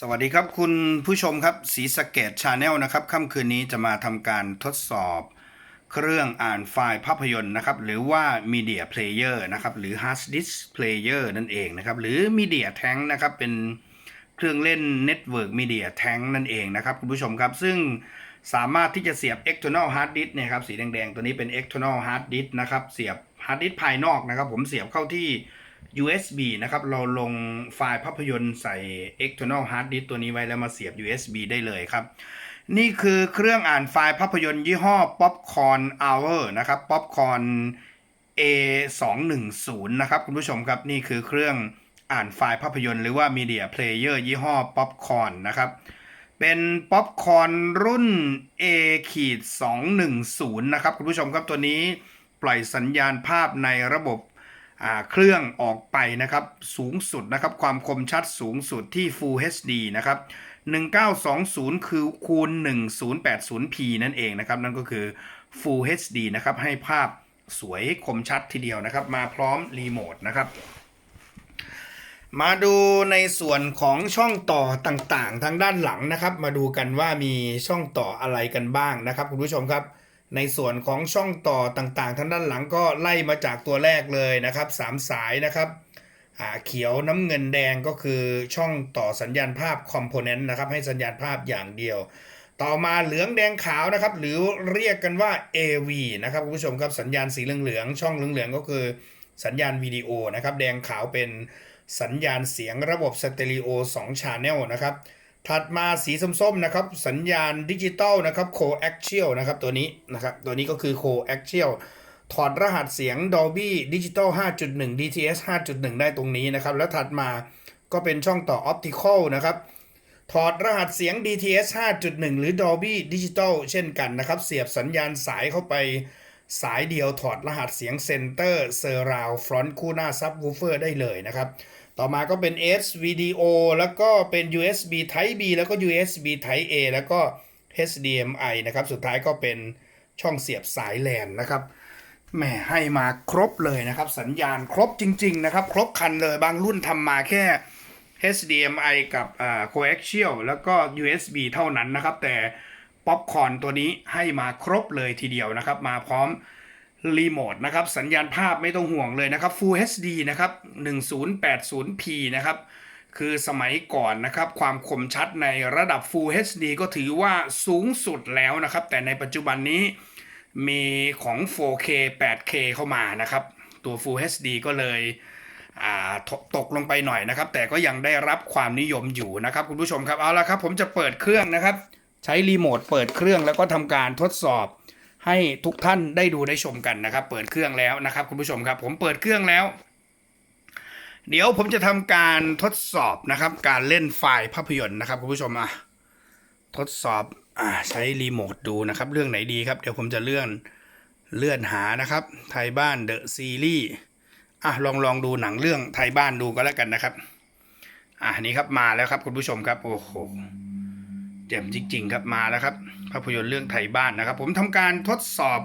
สวัสดีครับคุณผู้ชมครับสีสเกตชาแนลนะครับค่ำคืนนี้จะมาทำการทดสอบ เครื่องอ่านไฟล์ภาพยนตร์นะครับ หรือว่า Media Player นะครับ หรือ Hard Disk Player นั่นเองนะครับ หรือ Media Tank นะครับ เป็นเครื่องเล่น Network Media Tank นั่นเองนะครับ คุณผู้ชมครับ ซึ่งสามารถที่จะเสียบ external hard disk เนี่ยครับ สีแดงๆ ตัวนี้เป็น external hard disk นะครับ เสียบ hard disk ภายนอกนะครับ ผมเสียบเข้าที่ USB นะครับ เราลงไฟล์ภาพยนตร์ใส่ external hard disk ตัวนี้ไว้แล้วมาเสียบ USB ได้เลยครับ นี่คือเครื่องอ่านไฟล์ภาพยนตร์ยี่ห้อ Popcorn Hour นะครับ Popcorn A 2 1 0 นะครับคุณผู้ชมครับ นี่คือเครื่องอ่านไฟล์ภาพยนตร์หรือว่า Media Player ยี่ห้อ Popcorn นะครับ เป็นป๊อปคอร์นรุ่น A ขีด210 นะครับคุณผู้ชมครับตัวนี้ปล่อยสัญญาณภาพในระบบ เครื่องออกไปนะครับสูงสุดนะครับความคมชัดสูงสุดที่ Full HD นะครับ 1920 คือคูณ 1080p นั่นเองนะครับ นั่นก็คือ Full HD นะครับให้ภาพสวยคมชัดทีเดียวนะครับ มาพร้อมรีโมทนะครับ มาดูในส่วนของช่องต่อต่างๆ ทางด้านหลังนะครับ มาดูกันว่ามีช่องต่ออะไรกันบ้างนะครับ คุณผู้ชมครับ ในส่วนของช่องต่อต่างๆทางด้านหลังก็ไล่มาจากตัวแรกเลยนะครับสามสายนะครับอ่าเขียวน้ำเงินแดงก็คือช่องต่อสัญญาณภาพคอมโพเนนต์นะครับให้สัญญาณภาพอย่างเดียว ต่อมาเหลืองแดงขาวนะครับ หรือเรียกกันว่า AV นะครับคุณผู้ชมครับสัญญาณสีเหลืองๆช่องเหลืองๆก็คือสัญญาณวิดีโอนะครับ แดงขาวเป็นสัญญาณเสียงระบบสเตอริโอ2 Channel นะครับ ถัดมาสีส้มๆนะครับ สัญญาณดิจิตอลนะครับ coaxial นะครับตัวนี้นะครับตัวนี้ก็คือ coaxial ถอดรหัสเสียง Dolby Digital 5.1 DTS 5.1 ได้ตรงนี้นะครับ แล้วถัดมาก็เป็นช่องต่อ optical นะครับถอดรหัสเสียง DTS 5.1 หรือ Dolby Digital เช่นกันนะครับ เสียบสัญญาณสายเข้าไป สายเดียวถอดรหัสเสียง Center Surround Front คู่หน้า Subwoofer ได้เลยนะครับ ต่อมาก็เป็น S Video แล้วก็เป็น USB Type B แล้วก็ USB Type A แล้วก็ HDMI นะครับ สุดท้ายก็เป็นช่องเสียบสายแลนนะครับแหมให้มาครบเลยนะครับ สัญญาณครบจริง ๆ นะครับ ครบคันเลยบางรุ่นทำมาแค่ HDMI กับอ่า coaxial แล้วก็ USB เท่านั้นนะครับ แต่ ป๊อปคอร์นตัวนี้ให้มาครบเลยทีเดียวนะครับ มาพร้อมรีโมทนะครับ สัญญาณภาพไม่ต้องห่วงเลยนะครับ Full HD นะครับ 1080p นะครับ คือสมัยก่อนนะครับ ความคมชัดในระดับ Full HD ก็ถือว่าสูงสุดแล้วนะครับ แต่ในปัจจุบันนี้มีของ 4K 8K เข้ามานะครับ ตัว Full HD ก็เลยตตกลงไปหน่อยนะครับ แต่ก็ยังได้รับความนิยมอยู่นะครับ คุณผู้ชมครับ เอาละครับ ผมจะเปิดเครื่องนะครับ ใช้รีโมทเปิดเครื่องแล้วก็ทำการทดสอบ ให้ทุกท่านได้ดูได้ชมกันนะครับ เปิดเครื่องแล้วนะครับคุณผู้ชมครับ ผมเปิดเครื่องแล้ว เดี๋ยวผมจะทำการทดสอบนะครับ การเล่นไฟล์ภาพยนตร์นะครับคุณผู้ชมอะทดสอบอ่าใช้รีโมทดูนะครับ เรื่องไหนดีครับ เดี๋ยวผมจะเลื่อนเลื่อนหานะครับ ไทยบ้านเดอะซีรีส์อะลองลองดูหนังเรื่องไทยบ้านดูก็แล้วกันนะครับ อะนี่ครับมาแล้วครับคุณผู้ชมครับ โอ้โห จ๋มจริง ๆ ครับมาแล้วครับ ภาพยนตร์เรื่องไทยบ้านนะครับ ผมทำการทดสอบ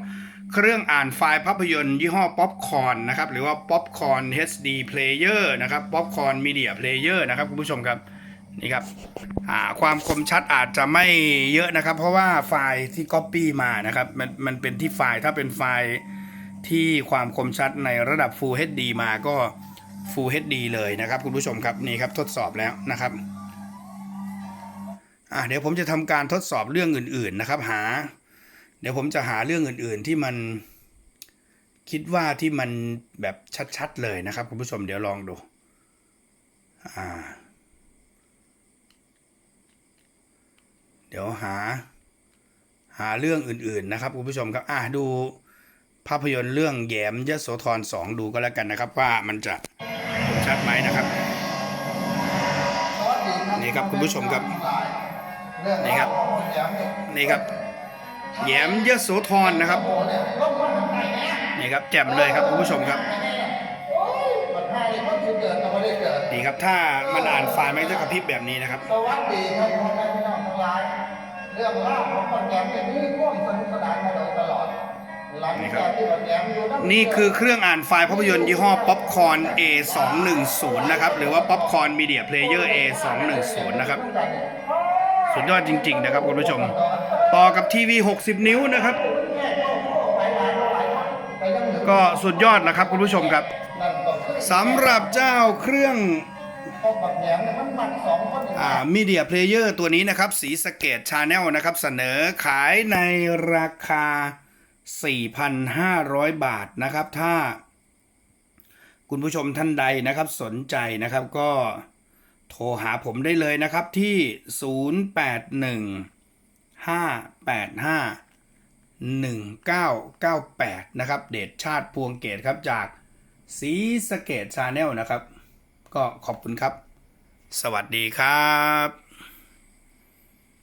เครื่องอ่านไฟล์ภาพยนตร์ยี่ห้อป๊อปคอนนะครับหรือว่าป๊อปคอน HD Player นะครับป๊อปคอนมีเดียเพลเยอร์นะครับคุณผู้ชมครับนี่ครับอ่าความคมชัดอาจจะไม่เยอะนะครับ เพราะว่าไฟล์ที่ Copy มานะครับมันมันเป็นที่ไฟล์ถ้าเป็นไฟล์ที่ความคมชัดในระดับ Full HD มาก็ Full HD เลยนะครับคุณผู้ชมครับนี่ครับทดสอบแล้วนะครับ อะเดี๋ยวผมจะทำการทดสอบเรื่องอื่น ๆนะครับ หา เดี๋ยวผมจะหาเรื่องอื่น ๆ ที่มันคิดว่าที่มันแบบชัด ๆ เลยนะครับคุณผู้ชมเดี๋ยวลองดูอ่าเดี๋ยวหาหาเรื่องอื่น ๆ นะครับคุณผู้ชมครับอะดูภาพยนตร์เรื่องแยมยโสธรสองดูก็แล้วกันนะครับ ว่ามันจะชัดไหมนะครับ นี่ครับคุณผู้ชมครับ นี่ครับ นี่ครับแหยมยโสธรนะครับ นี่ครับแจ่มเลยครับคุณผู้ชมครับ นี่ครับถ้ามันอ่านไฟล์มันจะกระพริบแบบนี้นะครับสวัสดีครับพ่อแม่พี่น้องทั้งหลายเรื่องราวของคนแก่เนี่ยมีความสนุกสนานมาโดยตลอดนี่ครับนี่คือเครื่องอ่านไฟล์ภาพยนตร์ยี่ห้อ Popcorn A210 นะครับ หรือว่า Popcorn Media Player A210 นะครับ สุดยอดจริง ๆ นะครับคุณผู้ชม ต่อกับทีวี 60 นิ้วนะครับ ก็สุดยอดนะครับคุณผู้ชมครับสำหรับเจ้าเครื่องอ่ามีเดียเพลเยอร์ตัวนี้นะครับสีสเกตชาแนลนะครับ เสนอขายในราคา 4,500 บาทนะครับ ถ้าคุณผู้ชมท่านใดนะครับสนใจนะครับก็ โทรหาผมได้เลยนะครับที่ 081 585 1998 นะครับ เดชชาติพวงเกตครับจากสีสเกตชาแนลนะครับ ก็ขอบคุณครับ สวัสดีครับ